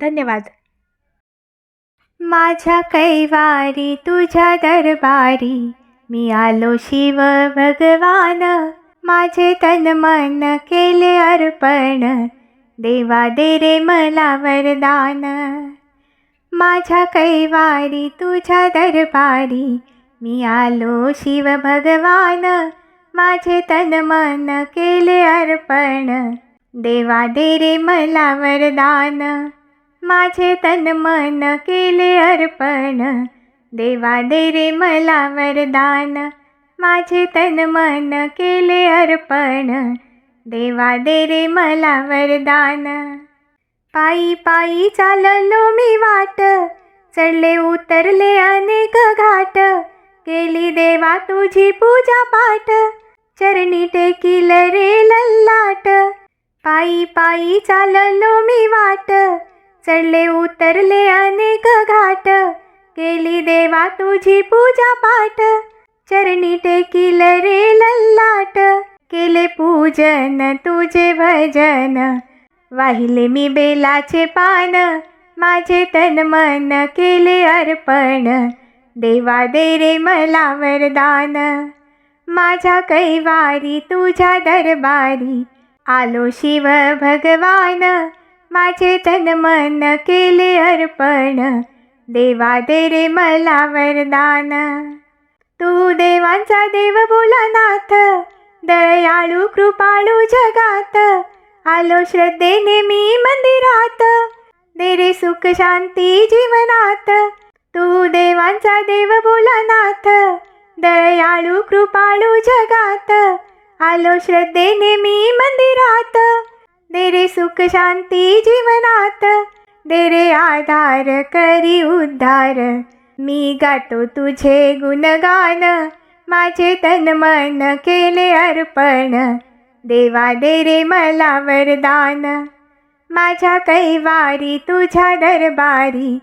धन्यवाद. माझ्या कैवारी तुझ्या दरबारी मी आलो शिव भगवान. माझे तन मन केले अर्पण देवा दे रे मला वरदान. माझ्या कैवारी तुझ्या दरबारी मी आलो शिव भगवान. माझे तन मन केले अर्पण देवा दे रे मला वरदान. माझे तन मन केले अर्पण. देवा दे रे मला वरदान. माझे तन मन केले अर्पण. देवा दे रे मला वरदान. पायी पायी चाललो मी वाट. चढले उतरले अनेक घाट. केली देवा तुझी पूजा पाठ. चरणी टेकील रे लल्लाट. पायी पायी चाललो मी वाट. चढले उतरले अनेक घाट. केली देवा तुझी पूजा पाठ. चरणी टेकील रे लल्लाट. केले पूजन तुझे भजन. वाहिले मी बेलाचे पान. माझे तन मन केले अर्पण. देवा दे रे मला वरदान. माझ्या कैवारी तुझ्या दरबारी. आलो शिव भगवान. माझे तन मन केले अर्पण. देवा दे रे मला वरदान. तू देवांचा देव बोला नाथ. दयाळू कृपाळू जगात. आलो श्रद्धेने मी मंदिरात. दे रे सुख शांती जीवनात. तू देवांचा देव बोला नाथ. दयाळू कृपाळू जगात. आलो श्रद्धेने मी मंदिरात. दे रे सुख शांती जीवनात दे रे आधार करी उद्धार. मी गातो तुझे गुणगान माझे तन मन केले अर्पण. देवा दे रे मला वरदान. माझ्या कैवारी तुझ्या दरबारी.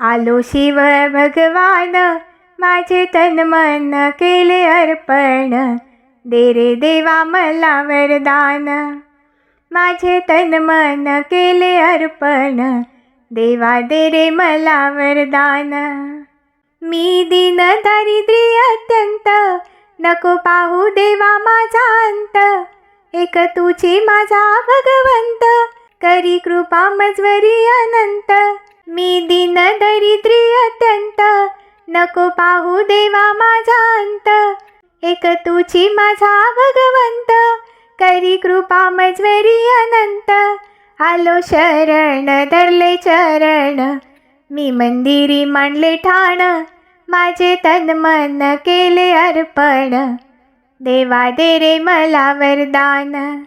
आलो शिव भगवान माझे तन मन केले अर्पण. दे रे देवा मला वरदान. माझे तन मन केले अर्पण. देवा दे रे मला वरदान. मी दिन दारिद्र्य अत्यंत. नको पाहू देवा माझा अंत. एक तुझी माझा भगवंत. करी कृपा मजवरी अनंत. मी दिन दरिद्री अत्यंत. नको पाहू देवा माझा अंत. एक तुझी माझा भगवंत. करी कृपा मजवरी अनंत. आलो शरण धरले चरण. मी मंदिरी मांडले ठाण. माझे तन मन केले अर्पण. देवा दे रे मला वरदान.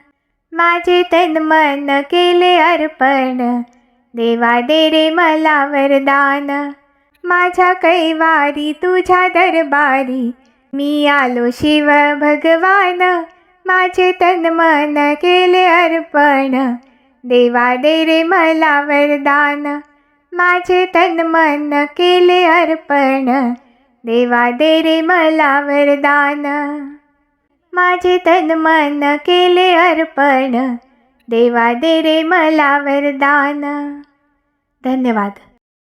माझे तन मन केले अर्पण. देवा दे रे मला वरदान. माझ्या कैवारी तुझ्या दरबारी. मी आलो शिव भगवान. माझे तन मन केले अर्पण. देवा दे रे मला वरदान. माझे तन मन केले अर्पण. देवा दे रे मला वरदान. माझे तन मन केले अर्पण. देवा दे रे मला वरदान. धन्यवाद.